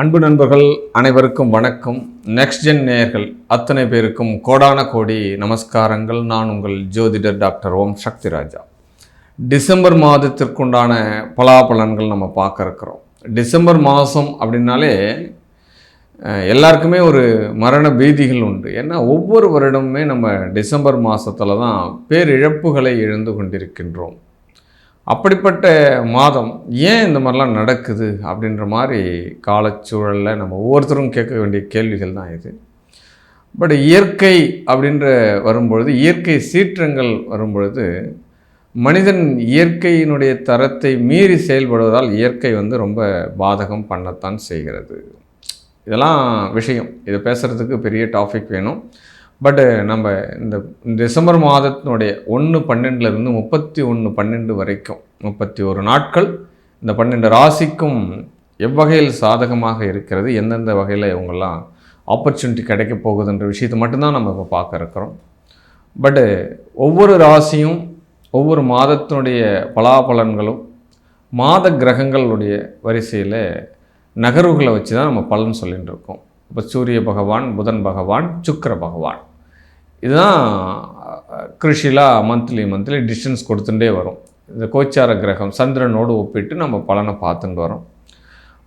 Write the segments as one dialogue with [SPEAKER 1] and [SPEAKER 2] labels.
[SPEAKER 1] அன்பு நண்பர்கள் அனைவருக்கும் வணக்கம். நெக்ஸ்ட் ஜென் நேயர்கள் அத்தனை பேருக்கும் கோடான கோடி நமஸ்காரங்கள். நான் உங்கள் ஜோதிடர் டாக்டர் ஓம் சக்தி ராஜா. டிசம்பர் மாதத்திற்குண்டான பலாபலன்கள் நம்ம பார்க்க இருக்கிறோம். டிசம்பர் மாதம் அப்படின்னாலே எல்லாருக்குமே ஒரு மரண பீதிகள் உண்டு. ஏன்னா ஒவ்வொரு வருடமுமே நம்ம டிசம்பர் மாதத்தில் தான் பேரிழப்புகளை இழந்து கொண்டிருக்கின்றோம். அப்படிப்பட்ட மாதம் ஏன் இந்த மாதிரிலாம் நடக்குது அப்படின்ற மாதிரி காலச்சூழலில் நம்ம ஒவ்வொருத்தரும் கேட்க வேண்டிய கேள்விகள் தான் இது. பட் இயற்கை அப்படின்ற வரும்பொழுது இயற்கை சீற்றங்கள் வரும்பொழுது மனிதன் இயற்கையினுடைய தரத்தை மீறி செயல்படுவதால் இயற்கை வந்து ரொம்ப பாதகம் பண்ணத்தான் செய்கிறது. இதெல்லாம் விஷயம். இதை பேசுகிறதுக்கு பெரிய டாபிக் வேணும். பட்டு eh, நம்ம இந்த டிசம்பர் மாதத்தினுடைய ஒன்று பன்னெண்டுலேருந்து முப்பத்தி ஒன்று பன்னெண்டு வரைக்கும் முப்பத்தி ஒரு நாட்கள் இந்த பன்னெண்டு ராசிக்கும் எவ்வகையில் சாதகமாக இருக்கிறது எந்தெந்த வகையில் இவங்கெல்லாம் ஆப்பர்ச்சுனிட்டி கிடைக்க போகுதுன்ற விஷயத்தை மட்டும்தான் நம்ம இப்போ பார்க்க இருக்கிறோம். பட்டு eh, ஒவ்வொரு ராசியும் ஒவ்வொரு மாதத்தினுடைய பலாபலன்களும் மாத கிரகங்களுடைய வரிசையில் நகர்வுகளை வச்சு தான் நம்ம பலன் சொல்லிகிட்டு இருக்கோம் இப்போ சூரிய பகவான் புதன் பகவான் சுக்கிர பகவான். இதுதான் கிருஷிலா மந்த்லி மந்த்லி டிஸ்டன்ஸ் கொடுத்துட்டே வரும். இந்த கோச்சார கிரகம் சந்திரனோடு ஒப்பிட்டு நம்ம பலனை பார்த்துட்டு வரோம்.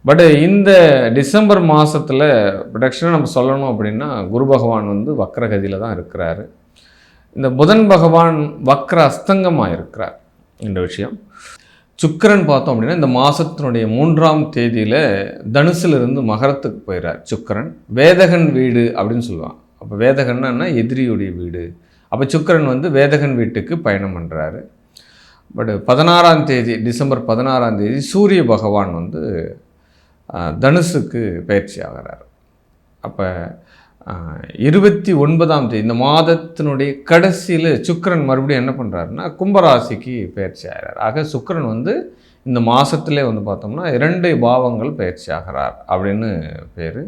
[SPEAKER 1] பட் இந்த டிசம்பர் மாதத்தில் ப்ரொடக்ஷனாக நம்ம சொல்லணும் அப்படின்னா குரு பகவான் வந்து வக்ரகதியில் தான் இருக்கிறாரு. இந்த புதன் பகவான் வக்ர அஸ்தங்கமாக இருக்கிறார். இந்த விஷயம். சுக்கிரன் பார்த்தோம் அப்படின்னா இந்த மாதத்தினுடைய மூன்றாம் தேதியில் தனுசிலிருந்து மகரத்துக்கு போயிடுறார் சுக்கிரன். வேதகன் வீடு அப்படின்னு சொல்லுவான் அப்போ வேதகன்னா எதிரியுடைய வீடு. அப்போ சுக்கிரன் வந்து வேதகன் வீட்டுக்கு பயணம் பண்ணுறாரு பட் பதினாறாம் தேதி டிசம்பர் பதினாறாம் தேதி சூரிய பகவான் வந்து தனுசுக்கு பயிற்சி ஆகிறார். அப்போ இருபத்தி ஒன்பதாம் தேதி இந்த மாதத்தினுடைய கடைசியில் சுக்கரன் மறுபடியும் என்ன பண்ணுறாருன்னா கும்பராசிக்கு பயிற்சி ஆகிறார். ஆக சுக்கரன் வந்து இந்த மாதத்திலே வந்து பார்த்தோம்னா இரண்டு பாவங்கள் பயிற்சி ஆகிறார் அப்படின்னு பேர்.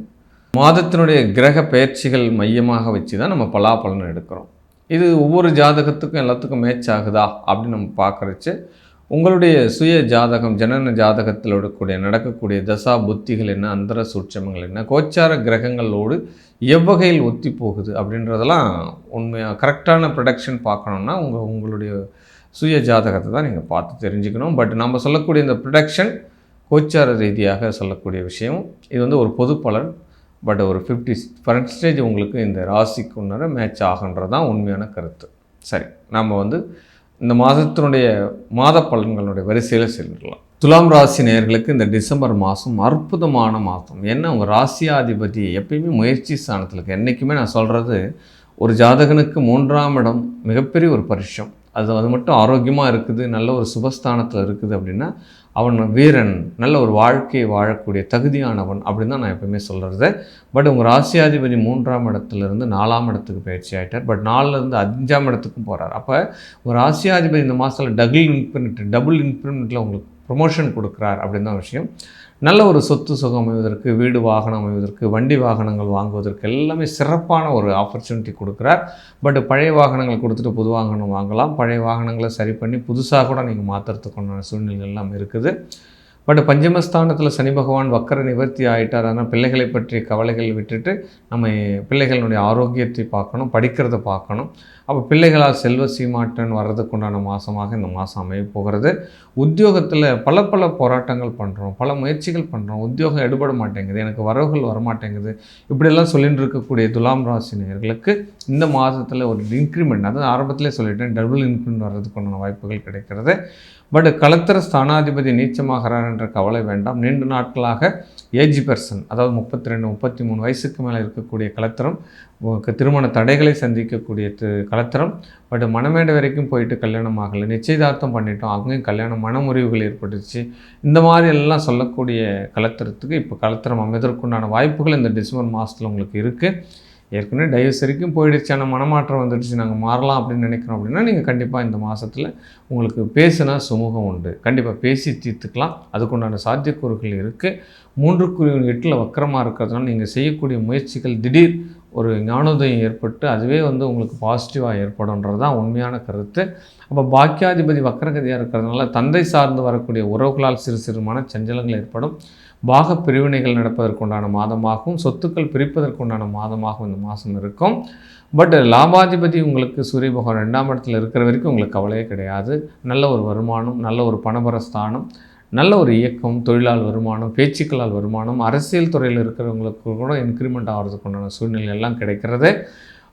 [SPEAKER 1] மாதத்தினுடைய கிரக பயிற்சிகள் மையமாக வச்சு தான் நம்ம பலாபலன் எடுக்கிறோம். இது ஒவ்வொரு ஜாதகத்துக்கும் எல்லாத்துக்கும் மேட்ச் ஆகுதா அப்படின்னு நம்ம பார்க்குறச்சு உங்களுடைய சுய ஜாதகம் ஜனன ஜாதகத்தில் இருக்கக்கூடிய நடக்கக்கூடிய தசா புத்திகள் என்ன அந்தர சூட்சமங்கள் என்ன கோச்சார கிரகங்களோடு எவ்வகையில் ஒத்தி போகுது அப்படின்றதெல்லாம் உண்மையாக கரெக்டான ப்ரொடக்ஷன் பார்க்கணுன்னா உங்கள் உங்களுடைய சுய ஜாதகத்தை தான் நீங்கள் பார்த்து தெரிஞ்சுக்கணும். பட் நம்ம சொல்லக்கூடிய இந்த ப்ரொடக்ஷன் கோச்சார ரீதியாக சொல்லக்கூடிய விஷயம். இது வந்து ஒரு பொது பலன். பட் ஒரு ஃபிஃப்டி பர்சன்டேஜ் உங்களுக்கு இந்த ராசிக்கு உன்னர மேட்ச் ஆகுன்றது தான் உண்மையான கருத்து. சரி நம்ம வந்து இந்த மாதத்தினுடைய மாத பலன்களுடைய வரிசையில் செல்லலாம் துலாம் ராசி நேர்களுக்கு இந்த டிசம்பர் மாதம் அற்புதமான மாதம். என்ன உங்கள் ராசியாதிபதி எப்பயுமே முயற்சி ஸ்தானத்தில் இருக்குது என்றைக்குமே நான் சொல்கிறது ஒரு ஜாதகனுக்கு மூன்றாம் இடம் மிகப்பெரிய ஒரு பரிசம் அது அது மட்டும் ஆரோக்கியமாக இருக்குது நல்ல ஒரு சுபஸ்தானத்தில் இருக்குது அப்படின்னா அவன் வீரன் நல்ல ஒரு வாழ்க்கையை வாழக்கூடிய தகுதியானவன் அப்படின்னு தான் நான் எப்பவுமே சொல்கிறது பட் உங்கள் ராசியாதிபதி மூன்றாம் இடத்துலேருந்து நாலாம் இடத்துக்கு பயிற்சி ஆகிட்டார் பட் நாலுலேருந்து அஞ்சாம் இடத்துக்கும் போகிறார் அப்போ ஒரு ராசியாதிபதி இந்த மாதத்தில் டபுள் இன்க்ரிமெண்ட் டபுள் இன்க்ரிமெண்ட்டில் உங்களுக்கு ப்ரொமோஷன் கொடுக்குறார் அப்படின்னு தான் விஷயம். நல்ல ஒரு சொத்து சுகம் அமைவதற்கு வீடு வாகனம் அமைவதற்கு வண்டி வாகனங்கள் வாங்குவதற்கு எல்லாமே சிறப்பான ஒரு ஆப்பர்ச்சுனிட்டி கொடுக்குறார். பட் பழைய வாகனங்கள் கொடுத்துட்டு புது வாகனம் வாங்கலாம். பழைய வாகனங்களை சரி பண்ணி புதுசாக கூட நீங்கள் மாற்றுறதுக்குண்டான சூழ்நிலை எல்லாம் இருக்குது. பட் பஞ்சமஸ்தானத்தில் சனி பகவான் வக்கர நிவர்த்தி ஆகிட்டார் ஆனால் பிள்ளைகளை பற்றிய கவலைகள் விட்டுட்டு நம்ம பிள்ளைகளுடைய ஆரோக்கியத்தை பார்க்கணும் படிக்கிறத பார்க்கணும். அப்போ பிள்ளைகளால் செல்வ சீமாட்டன் வர்றதுக்குண்டான மாதமாக இந்த மாதம் அமைய போகிறது. உத்தியோகத்தில் பல பல போராட்டங்கள் பண்ணுறோம் பல முயற்சிகள் பண்ணுறோம் உத்தியோகம் எடுபட மாட்டேங்குது எனக்கு வரவுகள் வரமாட்டேங்குது. இப்படியெல்லாம் சொல்லிட்டு இருக்கக்கூடிய துலாம் ராசி நேர்களுக்கு இந்த மாதத்தில் ஒரு இன்க்ரிமெண்ட் அதாவது ஆரம்பத்திலே சொல்லிட்டேன் டபுள் இன்க்ரிமெண்ட் வர்றதுக்குண்டான வாய்ப்புகள் கிடைக்கிறது. பட் கலத்தர ஸ்தானாதிபதி நீச்சமாகிறார் என்ற கவலை வேண்டாம். நீண்ட நாட்களாக ஏஜ் பர்சன் அதாவது முப்பத்தி ரெண்டு முப்பத்தி மூணு வயசுக்கு மேலே இருக்கக்கூடிய கலத்திரம் திருமண தடைகளை சந்திக்கக்கூடிய கலத்திரம் பட் மணமேடை வரைக்கும் போயிட்டு கல்யாணம் ஆகலை. நிச்சயதார்த்தம் பண்ணிட்டோம். அங்கேயும் கல்யாணம் மனமுறிவுகள் ஏற்பட்டுச்சு. இந்த மாதிரி எல்லாம் சொல்லக்கூடிய கலத்திரத்துக்கு இப்போ கலத்திரம் அமைதற்குண்டான வாய்ப்புகள் இந்த டிசம்பர் மாதத்தில் உங்களுக்கு இருக்குது ஏற்கனவே டைவர்ஸ் வரைக்கும் போயிடுச்சு. ஆனால் மனமாற்றம் வந்துடுச்சு. நாங்கள் மாறலாம் அப்படின்னு நினைக்கிறோம் அப்படின்னா நீங்கள் கண்டிப்பாக இந்த மாதத்தில் உங்களுக்கு பேசுனா சுமூகம் உண்டு. கண்டிப்பாக பேசி தீர்த்துக்கலாம். அதுக்குண்டான சாத்தியக்கூறுகள் இருக்குது மூன்றுக்குரிய எட்டில் வக்கரமாக இருக்கிறதுனால நீங்கள் செய்யக்கூடிய முயற்சிகள் திடீர் ஒரு ஞானோதயம் ஏற்பட்டு அதுவே வந்து உங்களுக்கு பாசிட்டிவாக ஏற்படும்ன்றது தான் உண்மையான கருத்து. அப்போ பாக்கியாதிபதி வக்கரகதியாக இருக்கிறதுனால தந்தை சார்ந்து வரக்கூடிய உறவுகளால் சிறு சிறுமான சஞ்சலங்கள் ஏற்படும். பாக பிரிவினைகள் நடப்பதற்குண்டான மாதமாகவும் சொத்துக்கள் பிரிப்பதற்குண்டான மாதமாகவும் இந்த மாதம் இருக்கும். பட் லாபாதிபதி உங்களுக்கு சூரிய பகவான் ரெண்டாம் இடத்துல இருக்கிற வரைக்கும் உங்களுக்கு கவலையே கிடையாது. நல்ல ஒரு வருமானம் நல்ல ஒரு பணபரஸ்தானம் நல்ல ஒரு இயக்கம் தொழிலால் வருமானம் பேச்சுக்களால் வருமானம் அரசியல் துறையில் இருக்கிறவங்களுக்கு கூட இன்க்ரிமெண்ட் ஆகிறதுக்கு உண்டான சூழ்நிலை எல்லாம் கிடைக்கிறது.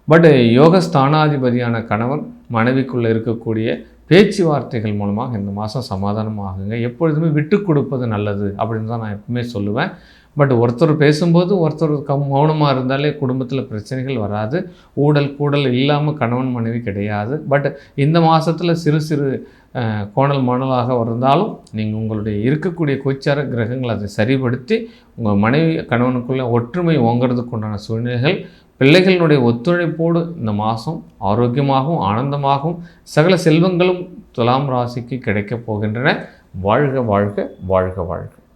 [SPEAKER 1] பட் யோக ஸ்தானாதிபதியான கணவன் மனைவிக்குள்ளே இருக்கக்கூடிய பேச்சுவார்த்தைகள் மூலமாக இந்த மாதம் சமாதானம் ஆகுங்க எப்பொழுதுமே விட்டு கொடுப்பது நல்லது அப்படின்னு தான் நான் எப்பவுமே சொல்லுவேன். பட் ஒருத்தர் பேசும்போது ஒருத்தர் கம் மௌனமாக இருந்தாலே குடும்பத்தில் பிரச்சனைகள் வராது. ஊடல் கூடல் இல்லாமல் கணவன் மனைவி கிடையாது. பட் இந்த மாதத்தில் சிறு சிறு கோணல் மணலாக இருந்தாலும் நீங்கள் உங்களுடைய இருக்கக்கூடிய கோச்சார கிரகங்கள் அதை சரிப்படுத்தி உங்கள் மனைவி கணவனுக்குள்ளே ஒற்றுமை ஓங்கிறதுக்கு உண்டான சூழ்நிலைகள் பிள்ளைகளினுடைய ஒத்துழைப்போடு இந்த மாதம் ஆரோக்கியமாகவும் ஆனந்தமாகவும் சகல செல்வங்களும் துலாம் ராசிக்கு கிடைக்கப் போகின்றன. வாழ்க வாழ்க வாழ்க வாழ்க.